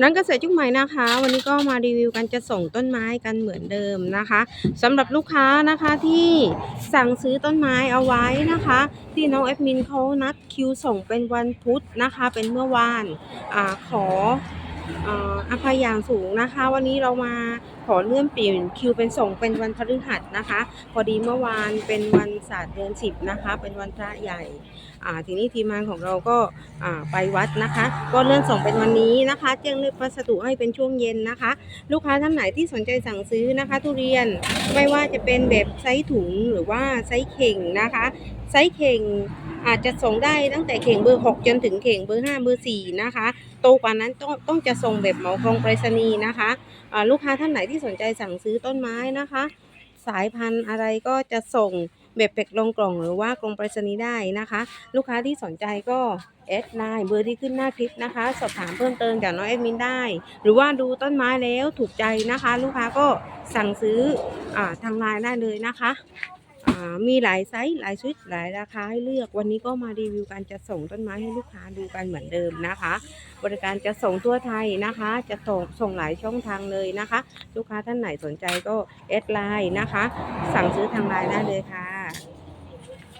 ร้านเกษตรยุคใหม่นะคะ วันนี้ก็มารีวิวกันจะส่งต้นไม้กันเหมือนเดิมนะคะสำหรับลูกค้านะคะที่สั่งซื้อต้นไม้เอาไว้นะคะ ที่น้องแอดมินเขานัดคิวส่งเป็นวันพุธนะคะ เป็นเมื่อวานอขอ อภัยอย่างสูงนะคะ วันนี้เรามาขอเลื่อนเปลี่ยนคิวเป็นส่งเป็นวันพฤหัสนะคะ พอดีเมื่อวานเป็นวันศาสตร์เดือนสิบนะคะ เป็นวันพระใหญ่ทีนี้ทีมงานของเราก็ไปวัดนะคะ ก็เลื่อนส่งเป็นวันนี้นะคะแจ้งเลือกพัสดุให้เป็นช่วงเย็นนะคะ ลูกค้าท่านไหนที่สนใจสั่งซื้อนะคะ ทุเรียนไม่ว่าจะเป็นแบบไซส์ถุงหรือว่าไซส์เข่งนะคะไซส์เข่งอาจจะส่งได้ตั้งแต่เข่งเบอร์ 6 จนถึงเข่งเบอร์ 5 เบอร์ 4 นะคะโตกว่านั้นต้องต้องจะส่งแบบเหมากรงไปรษณีย์นะคะลูกค้าท่านไหนที่สนใจสั่งซื้อต้นไม้นะคะ สายพันธุ์อะไรก็จะส่งแบบเป็กลงกล่องหรือว่ากรงไปรษณีย์ได้นะคะ ลูกค้าที่สนใจก็แอดไลน์เบอร์ที่ขึ้นหน้าคลิปนะคะ สอบถามเพิ่มเติมจากน้องแอดมินได้ หรือว่าดูต้นไม้แล้วถูกใจนะคะ ลูกค้าก็สั่งซื้ออทางไลน์ได้เลยนะคะ มีหลายไซส์หลายชุดหลายราคาให้เลือก วันนี้ก็มารีวิวการจะส่งต้นไม้ให้ลูกค้าดูกันเหมือนเดิมนะคะ บริการจะส่งทั่วไทยนะคะ จะส่งส่งหลายช่องทางเลยนะคะ ลูกค้าท่านไหนสนใจก็แอดไลน์นะคะ สั่งซื้อทางไลน์ได้เลยค่ะ